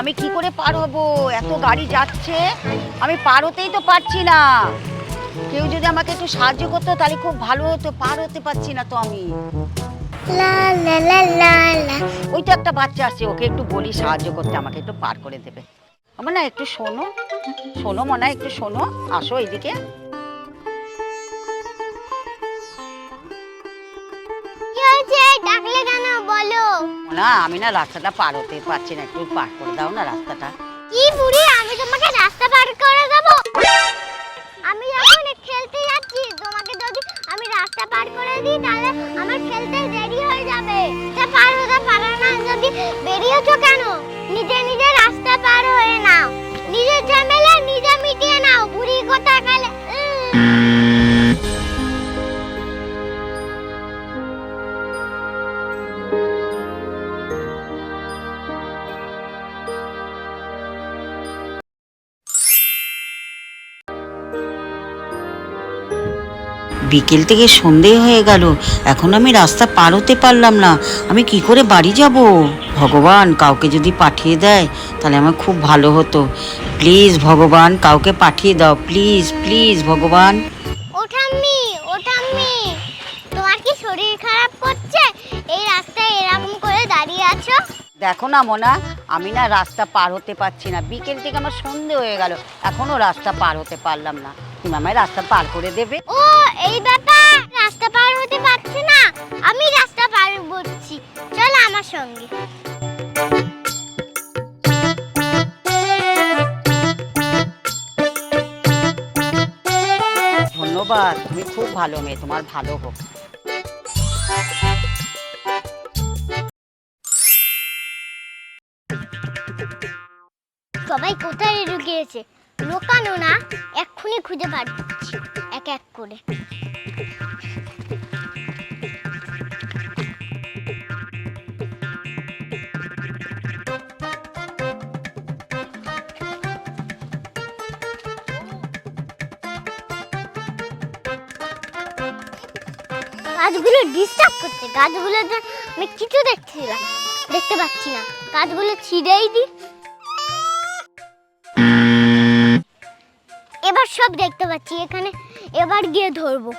আমি কি করে পার হব? এত গাড়ি যাচ্ছে আমি পার হতেই তো পারছি না। কেউ যদি আমাকে একটু সাহায্য করতো তাহলে খুব ভালো হতো পার হতে পারছি না তো আমি। ওই তো একটা বাচ্চা আছে ওকে একটু বলি সাহায্য করতে আমাকে একটু পার করে দেবে। আমার না একটু শোনো শোনো মনে হয় একটু শোনো আসো এদিকে না, আমি না রাস্তাটা পার হতে পারছি না, একটু পার করে দাও না রাস্তাটা। কি বুড়ি, আমি তোমাকে রাস্তা পার করে দেব? আমি যখন খেলতে যাচ্ছি, তোমাকে যদি আমি রাস্তা পার করে দিই, তাহলে আমার খেলতে দেরি হয়ে যাবে। তা পার হতে পারো না, যদি বেরিয়েছো কেন? নিজে নিজে রাস্তা পার হয়ে নাও। নিজের ঝামেলা নিজে মিটিয়ে নাও, বুড়ি কথা কালে বিকেল থেকে সন্ধে হয়ে গেল। এখন আমি রাস্তা পার হতে পারলাম না। আমি কি করে বাড়ি যাব? ভগবান কাউকে যদি পাঠিয়ে দেয় তাহলে আমার খুব ভালো হতো। প্লিজ ভগবান কাউকে পাঠিয়ে দাও। প্লিজ প্লিজ ভগবান। ওঠাম্মি ওঠাম্মি তোমার কি শরীর খারাপ করছে? এই রাস্তায় এরকম করে দাঁড়িয়ে আছো? দেখো না মোনা আমি না রাস্তা পার হতে পারছি না। বিকেল থেকে আমার সন্ধে হয়ে গেল। এখনও রাস্তা পার হতে পারলাম না। আমায় রাস্তা পার করে দেবে ও এই ব্যাপার রাস্তা পার হতে পারছে না। আমি রাস্তা পার করছি। চল আমার সঙ্গে। ধন্যবাদ তুমি খুব ভালো মেয়ে তোমার ভালো হোক। সবাই কোথায় ঢুকিয়েছে লোকানো না, এক্ষুনি খুঁজে পাচ্ছি এক এক করে। গাছগুলো ডিস্টার্ব করছে গাছগুলো আমি কিছু দেখছি না। দেখতে পাচ্ছি না। গাছগুলো ছিঁড়েই দিই সব দেখতে পাচ্ছি, এখানে এবার গিয়ে ধরবো।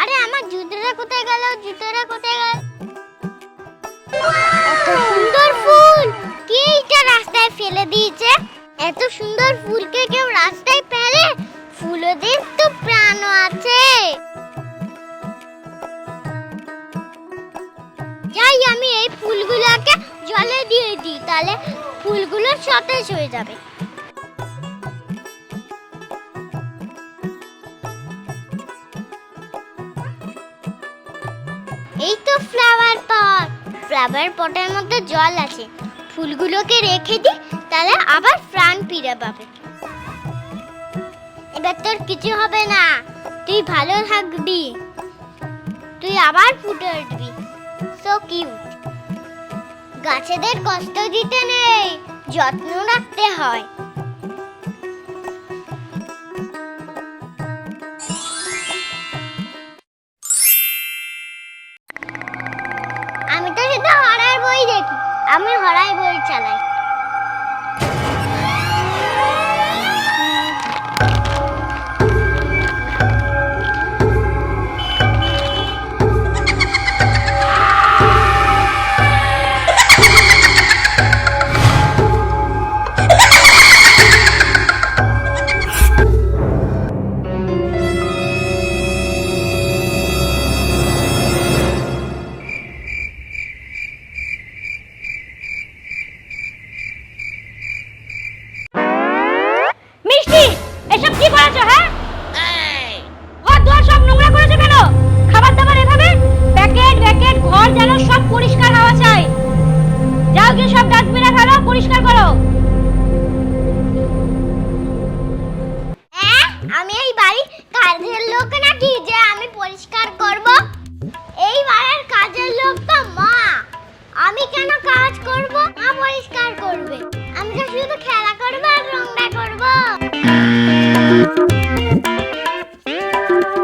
আরে, আমার জুতোটা কোথায় জুতোটা কোথায় এত সুন্দর ফুল! কে এটা রাস্তায় ফেলে দিয়েছে? এত সুন্দর ফুলকে কেউ রাস্তায় ফেলে? ফুলদের তো প্রাণও আছে। যাই, আমি এই ফুলগুলোকে জলে দিয়ে দিই, তাহলে ফুলগুলো সতেজ হয়ে যাবে। এই তো ফ্লাওয়ার পট ফ্লাওয়ার পটের মধ্যে জল আছে। ফুলগুলোকে রেখে দিই, তাহলে আবার প্রাণ ফিরে পাবে। এবার তোর কিছু হবে না। তুই ভালো থাকবি। তুই আবার ফুটে উঠবি। সো কিউট গাছেদের কষ্ট দিতে নেই, যত্ন রাখতে হয়। আমি তো শুধু হরার বই দেখি, আমি হরার বই চালাই।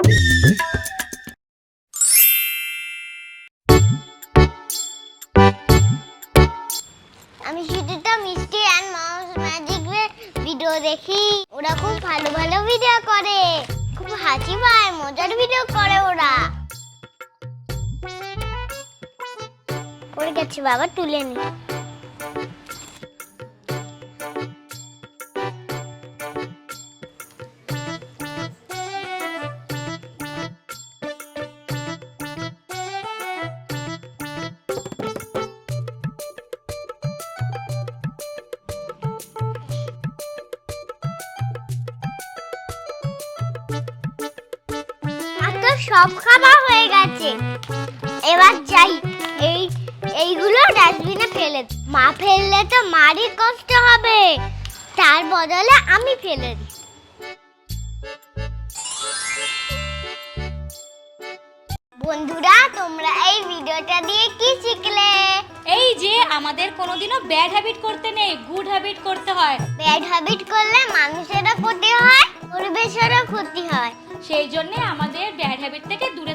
আমি শুধুটা মিষ্টি অ্যান্ড মাউস ম্যাজিকের ভিডিও দেখি। ওরা খুব ভালো ভালো ভিডিও করে। খুব হাসি পায়, মজার ভিডিও করে ওরা। পড়ে গেছে বাবা, তুলে নি। সব খাবার হয়ে গেছে। এবার যাই এই এইগুলো ডাস্টবিনে ফেলে। মা ফেললে তো মারই কষ্ট হবে। তার বদলে আমি ফেলে দিই। বন্ধুরা তোমরা এই ভিডিওটা দিয়ে কি শিখলে? এই যে আমাদের কোনোদিনও ব্যাড হ্যাবিট করতে নেই গুড হ্যাবিট করতে হয়। ব্যাড হ্যাবিট করলে মানুষেরও ক্ষতি হয় পরিবেশেরও ক্ষতি হয়। সেই জন্যে আমাদের ব্যাড হ্যাবিট থেকে দূরে